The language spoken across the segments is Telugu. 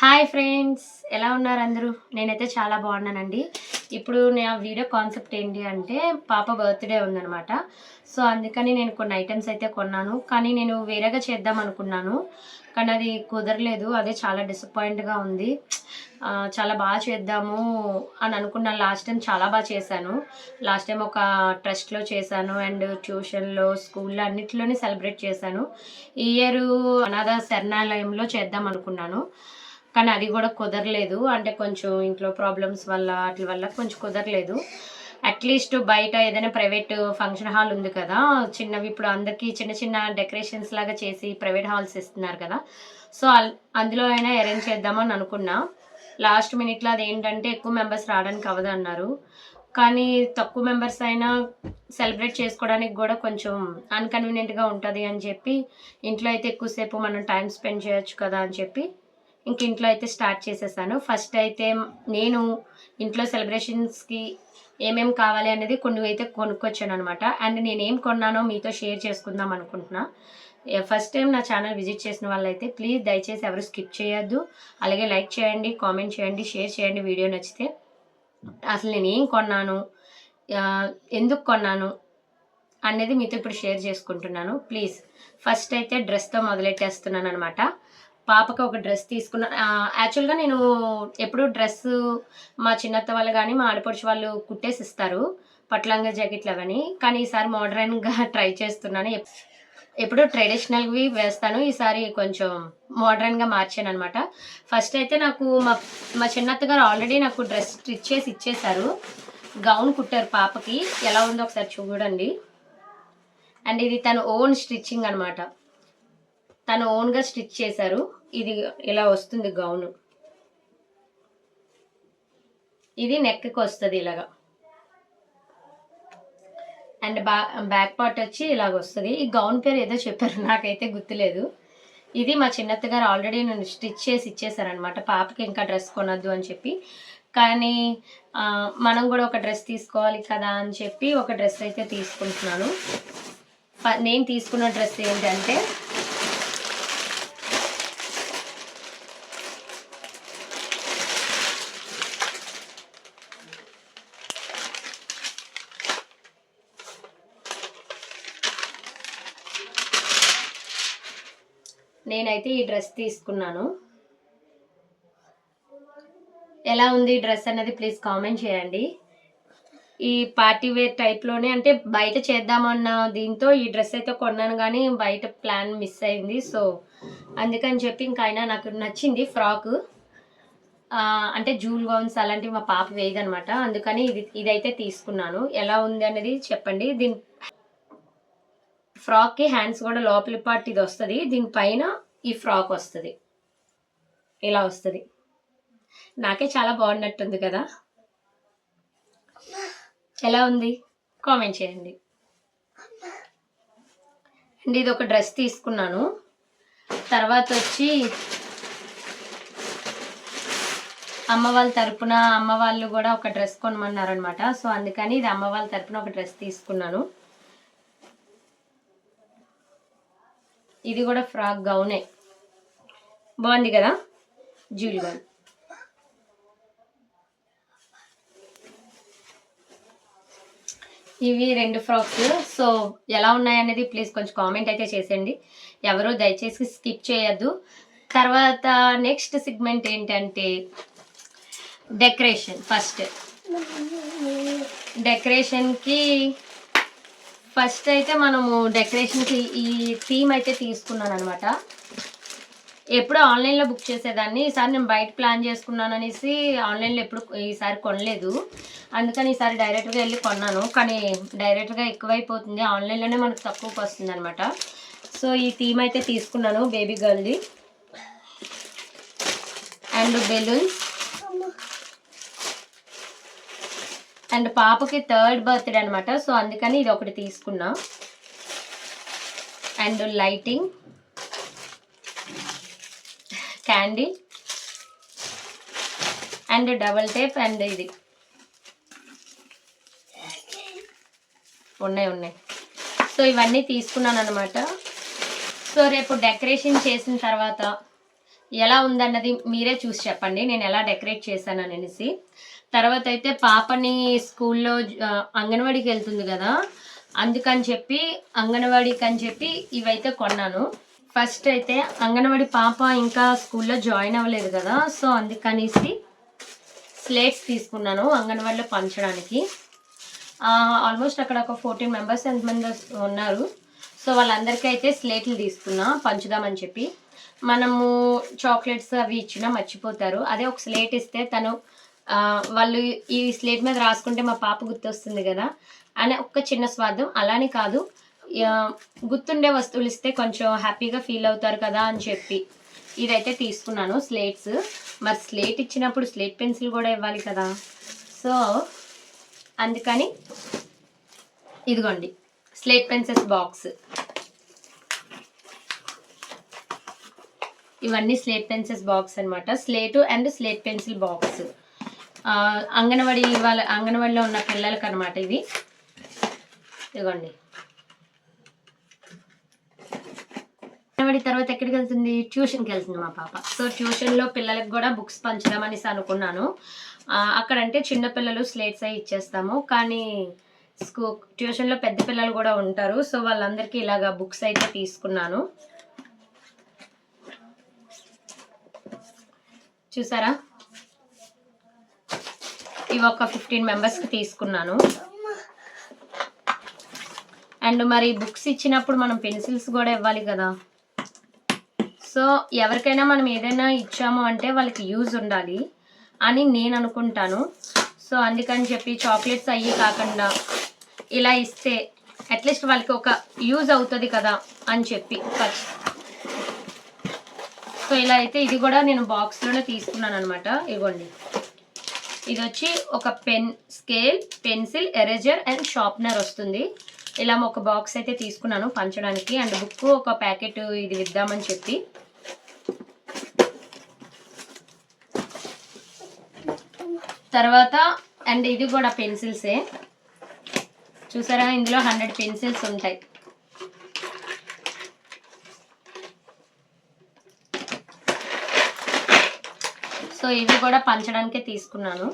హాయ్ ఫ్రెండ్స్ ఎలా ఉన్నారు అందరూ? నేనైతే చాలా బాగున్నానండి. ఇప్పుడు నా వీడియో కాన్సెప్ట్ ఏంటి అంటే పాప బర్త్డే ఉందనమాట సో అందుకని నేను కొన్ని ఐటమ్స్ అయితే కొన్నాను. కానీ నేను వేరేగా చేద్దాం అనుకున్నాను. కానీ అది కుదరలేదు. అదే చాలా డిసప్పాయింట్గా ఉంది. చాలా బాగా చేద్దాము అని అనుకున్నాను లాస్ట్ టైం చాలా బాగా చేశాను. లాస్ట్ టైం ఒక ట్రస్ట్లో చేశాను అండ్ ట్యూషన్లో స్కూల్లో అన్నిటిలోనే సెలబ్రేట్ చేశాను. ఈ ఇయర్ అనాథ శరణాలయంలో చేద్దాం అనుకున్నాను. కానీ అది కూడా కుదరలేదు. అంటే కొంచెం ఇంట్లో ప్రాబ్లమ్స్ వల్ల వాటి వల్ల కొంచెం కుదరలేదు. అట్లీస్ట్ బయట ఏదైనా ప్రైవేట్ ఫంక్షన్ హాల్ ఉంది కదా. చిన్నవి ఇప్పుడు అందరికీ చిన్న చిన్న డెకరేషన్స్ లాగా చేసి ప్రైవేట్ హాల్స్ ఇస్తున్నారు కదా. సో అల్- అందులో అయినా అరేంజ్ చేద్దామని అనుకున్నా. లాస్ట్ మినిట్లో అది ఏంటంటే ఎక్కువ మెంబర్స్ రావడానికి అవ్వదు అన్నారు. కానీ తక్కువ మెంబర్స్ అయినా సెలబ్రేట్ చేసుకోవడానికి కూడా కొంచెం అన్కన్వీనియంట్గా ఉంటుంది అని చెప్పి ఇంట్లో అయితే ఎక్కువసేపు మనం టైం స్పెండ్ చేయొచ్చు కదా అని చెప్పి ఇంక ఇంట్లో అయితే స్టార్ట్ చేసేసాను. ఫస్ట్ అయితే నేను ఇంట్లో సెలబ్రేషన్స్కి ఏమేం కావాలి అనేది కొన్ని అయితే కొనుక్కొచ్చాను అనమాట అండ్ నేను ఏం కొన్నానో మీతో షేర్ చేసుకుందాం అనుకుంటున్నా. ఫస్ట్ టైం నా ఛానల్ విజిట్ చేసిన వాళ్ళైతే ప్లీజ్ దయచేసి ఎవరు స్కిప్ చేయొద్దు. అలాగే లైక్ చేయండి కామెంట్ చేయండి షేర్ చేయండి వీడియో నచ్చితే. అసలు నేను ఏం కొన్నాను ఎందుకు కొన్నాను? అనేది మీతో ఇప్పుడు షేర్ చేసుకుంటున్నాను. ప్లీజ్ ఫస్ట్ అయితే డ్రెస్తో మొదలెట్టేస్తున్నాను అనమాట పాపకి ఒక డ్రెస్ తీసుకున్నాను యాక్చువల్గా నేను ఎప్పుడు డ్రెస్ మా చిన్నత్త వాళ్ళు కానీ మా ఆడపడుచు వాళ్ళు కుట్టేసి ఇస్తారు పట్లంగా జాకెట్లు అవని కానీ ఈసారి మోడర్న్గా ట్రై చేస్తున్నాను. ఎప్పుడు ట్రెడిషనల్వి వేస్తాను. ఈసారి కొంచెం మోడర్న్గా మార్చాను అనమాట ఫస్ట్ అయితే నాకు మా మా చిన్నత్త గారు ఆల్రెడీ నాకు డ్రెస్ స్టిచ్ చేసి ఇచ్చేశారు. గౌన్ కుట్టారు పాపకి. ఎలా ఉందో ఒకసారి చూడండి. అండ్ ఇది తన ఓన్ స్టిచ్చింగ్ అనమాట తను ఓన్గా స్టిచ్ చేశారు. ఇది ఇలా వస్తుంది గౌను ఇది నెక్కి వస్తుంది ఇలాగా. అండ్ బా బ్యాక్ పార్ట్ వచ్చి ఇలాగ వస్తుంది. ఈ గౌన్ పేరు ఏదో చెప్పారు నాకైతే గుర్తులేదు. ఇది మా చిన్నత్త గారు ఆల్రెడీ నన్ను స్టిచ్ చేసి ఇచ్చేసారనమాట పాపకి ఇంకా డ్రెస్ కొనొద్దు అని చెప్పి. కానీ మనం కూడా ఒక డ్రెస్ తీసుకోవాలి కదా అని చెప్పి ఒక డ్రెస్ అయితే తీసుకుంటున్నాను. నేను తీసుకున్న డ్రెస్ ఏంటంటే నేనైతే ఈ డ్రెస్ తీసుకున్నాను. ఎలా ఉంది ఈ డ్రెస్ అనేది ప్లీజ్ కామెంట్ చేయండి. ఈ పార్టీ వేర్ టైప్లోనే అంటే బయట చేద్దామన్న దీంతో ఈ డ్రెస్ అయితే కొన్నాను కానీ బయట ప్లాన్ మిస్ అయింది. సో అందుకని చెప్పి ఇంకా అయినా నాకు నచ్చింది ఫ్రాక్. అంటే జూల్ గౌన్స్ అలాంటివి మా పాప వేయదనమాట అందుకని ఇది ఇదైతే తీసుకున్నాను. ఎలా ఉంది అనేది చెప్పండి. దీని ఫ్రాక్కి హ్యాండ్స్ కూడా లోపలి పార్ట్ ఇది వస్తుంది. దీనిపైన ఈ ఫ్రాక్ వస్తుంది. ఇలా వస్తుంది. నాకే చాలా బాగున్నట్టుంది కదా. ఎలా ఉంది? కామెంట్ చేయండి. అండ్ ఇది ఒక డ్రెస్ తీసుకున్నాను. తర్వాత వచ్చి అమ్మ వాళ్ళ తరపున అమ్మ వాళ్ళు కూడా ఒక డ్రెస్ కొనమన్నారనమాట సో అందుకని ఇది అమ్మ వాళ్ళ తరపున ఒక డ్రెస్ తీసుకున్నాను. ఇది కూడా ఫ్రాక్ గౌనే. బాగుంది కదా? జ్యూల్ గౌన్ ఇవి రెండు ఫ్రాక్స్. సో ఎలా ఉన్నాయనేది ప్లీజ్ కొంచెం కామెంట్ అయితే చేసేయండి. ఎవరు దయచేసి స్కిప్ చేయొద్దు. తర్వాత నెక్స్ట్ సిగ్మెంట్ ఏంటంటే డెకరేషన్ ఫస్ట్. డెకరేషన్కి ఫస్ట్ అయితే మనము డెకరేషన్కి ఈ థీమ్ అయితే తీసుకున్నాను అనమాట ఎప్పుడు ఆన్లైన్లో బుక్ చేసేదాన్ని ఈసారి నేను బయట ప్లాన్ చేసుకున్నాను అనేసి ఆన్లైన్లో ఎప్పుడు ఈసారి కొనలేదు. అందుకని ఈసారి డైరెక్ట్గా వెళ్ళి కొన్నాను. కానీ డైరెక్ట్గా ఎక్కువైపోతుంది. ఆన్లైన్లోనే మనకు తక్కువకి వస్తుంది అనమాట సో ఈ థీమ్ అయితే తీసుకున్నాను బేబీ గర్ల్ది. And balloons. అండ్ పాపకి థర్డ్ బర్త్డే అనమాట సో అందుకని ఇది ఒకటి తీసుకున్నా. And lighting. Candle and double tape and ఇది. ఉన్నాయి ఉన్నాయి. సో ఇవన్నీ తీసుకున్నాను అనమాట సో రేపు డెకరేషన్ చేసిన తర్వాత ఎలా ఉందన్నది మీరే చూసి చెప్పండి. నేను ఎలా డెకరేట్ చేశాను అనేసి. తర్వాత అయితే పాపని స్కూల్లో ఆ, అంగన్వాడీకి వెళ్తుంది కదా. అందుకని చెప్పి అంగన్వాడీకి అని చెప్పి ఇవైతే కొన్నాను. ఫస్ట్ అయితే అంగన్వాడి పాప ఇంకా స్కూల్లో జాయిన్ అవ్వలేదు కదా. సో అందుకనేసి స్లేట్స్ తీసుకున్నాను అంగన్వాడిలో పంచడానికి. ఆల్మోస్ట్ అక్కడ ఒక ఫోర్టీన్ మెంబర్స్ ఎంతమంది ఉన్నారు. సో వాళ్ళందరికీ అయితే స్లేట్లు తీసుకున్నా పంచుదామని చెప్పి. మనము చాక్లెట్స్ అవి ఇచ్చినా మర్చిపోతారు. అదే ఒక స్లేట్ ఇస్తే తను వాళ్ళు ఈ స్లేట్ మీద రాసుకుంటే మా పాప గుర్తొస్తుంది కదా అనే ఒక్క చిన్న స్వార్థం. అలానే కాదు గుర్తుండే వస్తువులు ఇస్తే కొంచెం హ్యాపీగా ఫీల్ అవుతారు కదా అని చెప్పి ఇదైతే తీసుకున్నాను స్లేట్స్. మరి స్లేట్ ఇచ్చినప్పుడు స్లేట్ పెన్సిల్ కూడా ఇవ్వాలి కదా. సో అందుకని ఇదిగోండి స్లేట్ పెన్సిల్స్ బాక్స్. ఇవన్నీ స్లేట్ పెన్సిల్స్ బాక్స్ అనమాట slate and slate pencil box. Anganwadi వాళ్ళ అంగన్వాడీలో ఉన్న పిల్లలకి అనమాట ఇవి. ఇదిగోండి. అంగన్వాడీ తర్వాత ఎక్కడికి వెళ్తుంది? ట్యూషన్కి వెళ్తుంది మా పాప. సో ట్యూషన్లో పిల్లలకు కూడా బుక్స్ పంచుదామనేసి అనుకున్నాను. అక్కడంటే చిన్న పిల్లలు స్లేట్స్ అవి ఇచ్చేస్తాము. కానీ స్కూ ట్యూషన్లో పెద్ద పిల్లలు కూడా ఉంటారు. సో వాళ్ళందరికీ ఇలాగా బుక్స్ అయితే తీసుకున్నాను. చూసారా? ఇవి ఒక ఫిఫ్టీన్ మెంబర్స్కి తీసుకున్నాను. అండ్ మరి బుక్స్ ఇచ్చినప్పుడు మనం పెన్సిల్స్ కూడా ఇవ్వాలి కదా. సో ఎవరికైనా మనం ఏదైనా ఇచ్చాము అంటే వాళ్ళకి యూజ్ ఉండాలి అని నేను అనుకుంటాను. సో అందుకని చెప్పి చాక్లెట్స్ అయ్యి కాకుండా ఇలా ఇస్తే అట్లీస్ట్ వాళ్ళకి ఒక యూజ్ అవుతుంది కదా అని చెప్పి ఫస్ట్ సో ఇలా అయితే ఇది కూడా నేను బాక్స్లోనే తీసుకున్నాను అనమాట ఇవ్వండి ఇది వచ్చి ఒక pen scale pencil eraser and sharpener వస్తుంది. ఇలా ఒక బాక్స్ అయితే తీసుకున్నాను పంచడానికి. అండ్ బుక్ ఒక ప్యాకెట్ ఇది ఇద్దామని చెప్పి. తర్వాత అండ్ ఇది కూడా పెన్సిల్సే. చూసారా? ఇందులో హండ్రెడ్ పెన్సిల్స్ ఉంటాయి. సో ఇవి కూడా పంచడానికే తీసుకున్నాను.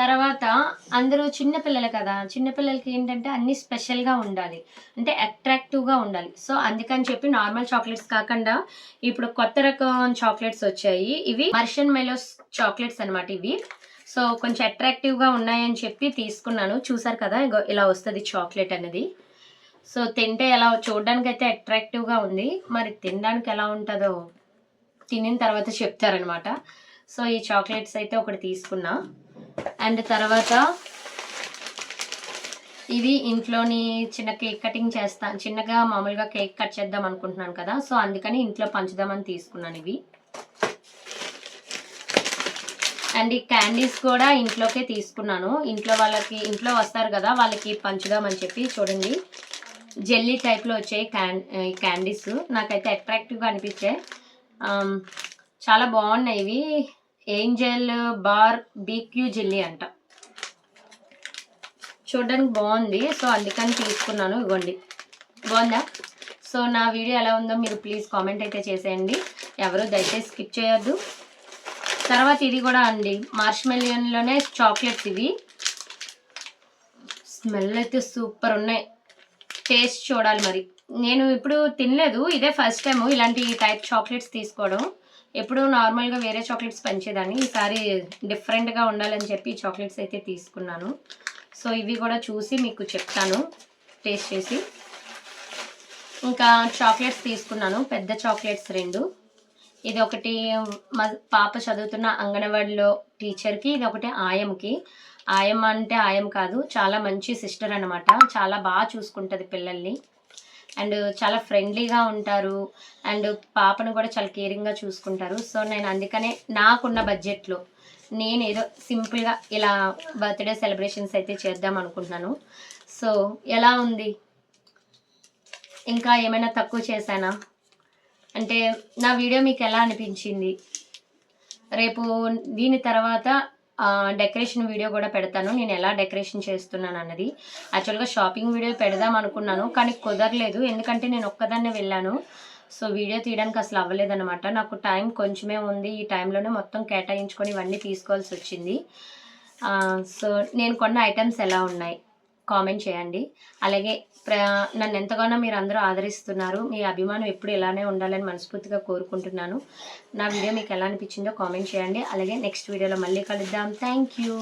తర్వాత అందరూ చిన్నపిల్లలు కదా చిన్నపిల్లలకి ఏంటంటే అన్ని స్పెషల్గా ఉండాలి. అంటే అట్రాక్టివ్గా ఉండాలి. సో అందుకని చెప్పి నార్మల్ చాక్లెట్స్ కాకుండా ఇప్పుడు కొత్త రకం చాక్లెట్స్ వచ్చాయి. ఇవి మర్షన్ మెలోస్ చాక్లెట్స్ అనమాట ఇవి. సో కొంచెం అట్రాక్టివ్గా ఉన్నాయని చెప్పి తీసుకున్నాను. చూసారు కదా ఇగో ఇలా వస్తుంది చాక్లెట్ అనేది. సో తింటే ఎలా చూడడానికి అయితే అట్రాక్టివ్గా ఉంది. మరి తినడానికి ఎలా ఉంటుందో తినిన తర్వాత చెప్తారనమాట. సో ఈ చాక్లెట్స్ అయితే ఒకటి తీసుకున్నా. అండ్ తర్వాత ఇది ఇంట్లోని చిన్న కేక్ కటింగ్ చేస్తాను చిన్నగా మామూలుగా కేక్ కట్ చేద్దాం అనుకుంటున్నాను కదా. సో అందుకని ఇంట్లో పంచుదామని తీసుకున్నాను ఇవి. అండ్ ఈ క్యాండీస్ కూడా ఇంట్లోకే తీసుకున్నాను. ఇంట్లో వాళ్ళకి ఇంట్లో వస్తారు కదా వాళ్ళకి పంచుదామని చెప్పి చూడండి. జెల్లీ టైప్లో వచ్చాయి క్యాన్ ఈ క్యాండీస్ నాకైతే అట్రాక్టివ్గా అనిపించాయి. Um, చాలా బాగున్నాయి ఇవి. ఏంజల్ బార్ బీక్యూ జెల్లీ అంట. చూడడానికి బాగుంది. సో అందుకని తీసుకున్నాను. ఇవ్వండి బాగుందా? సో నా వీడియో ఎలా ఉందో మీరు ప్లీజ్ కామెంట్ అయితే చేసేయండి. ఎవరు దయచేసి స్కిప్ చేయొద్దు. తర్వాత ఇది కూడా అండి. మార్ష్మెలియన్లోనే చాక్లెట్స్ ఇవి. స్మెల్ అయితే సూపర్ ఉన్నాయి. టేస్ట్ చూడాలి మరి. నేను ఇప్పుడు తినలేదు ఇదే ఫస్ట్ టైం ఇలాంటి టైప్ చాక్లెట్స్ తీసుకోవడం. ఎప్పుడు నార్మల్గా వేరే చాక్లెట్స్ పంచేదాన్ని. ఈసారి డిఫరెంట్గా ఉండాలని చెప్పి చాక్లెట్స్ అయితే తీసుకున్నాను. సో ఇవి కూడా చూసి మీకు చెప్తాను టేస్ట్ చేసి. ఇంకా చాక్లెట్స్ తీసుకున్నాను పెద్ద చాక్లెట్స్ రెండు. ఇది ఒకటి మా పాప చదువుతున్న అంగన్వాడిలో టీచర్కి ఇది ఒకటి ఆయంకి. ఆయం అంటే ఆయం కాదు చాలా మంచి సిస్టర్ అనమాట చాలా బాగా చూసుకుంటుంది పిల్లల్ని. అండ్ చాలా ఫ్రెండ్లీగా ఉంటారు. అండ్ పాపను కూడా చాలా కేరింగ్గా చూసుకుంటారు. సో నేను అందుకనే నాకున్న బడ్జెట్లో నేను ఏదో సింపుల్గా ఇలా బర్త్డే సెలబ్రేషన్స్ అయితే చేద్దాం అనుకుంటున్నాను. సో ఎలా ఉంది? ఇంకా ఏమైనా తక్కువ చేశానా? అంటే నా వీడియో మీకు ఎలా అనిపించింది? రేపు దీని తర్వాత డెకరేషన్ వీడియో కూడా పెడతాను. నేను ఎలా డెకరేషన్ చేస్తున్నాను అన్నది. యాక్చువల్గా షాపింగ్ వీడియో పెడదాం అనుకున్నాను కానీ కుదరలేదు. ఎందుకంటే నేను ఒక్కదాన్నే వెళ్ళాను. సో వీడియో తీయడానికి అసలు అవ్వలేదన్నమాట. నాకు టైం కొంచెమే ఉంది. ఈ టైంలోనే మొత్తం కేటాయించుకొని ఇవన్నీ తీసుకోవాల్సి వచ్చింది. సో నేను కొన్న ఐటమ్స్ ఎలా ఉన్నాయి? కామెంట్ చేయండి. అలాగే ప్ర నన్ను ఎంతగానో మీరు అందరూ ఆదరిస్తున్నారు. మీ అభిమానం ఎప్పుడు ఇలానే ఉండాలని మనస్ఫూర్తిగా కోరుకుంటున్నాను. నా వీడియో మీకు ఎలా అనిపించిందో కామెంట్ చేయండి. అలాగే నెక్స్ట్ వీడియోలో మళ్ళీ కలుద్దాం. Thank you.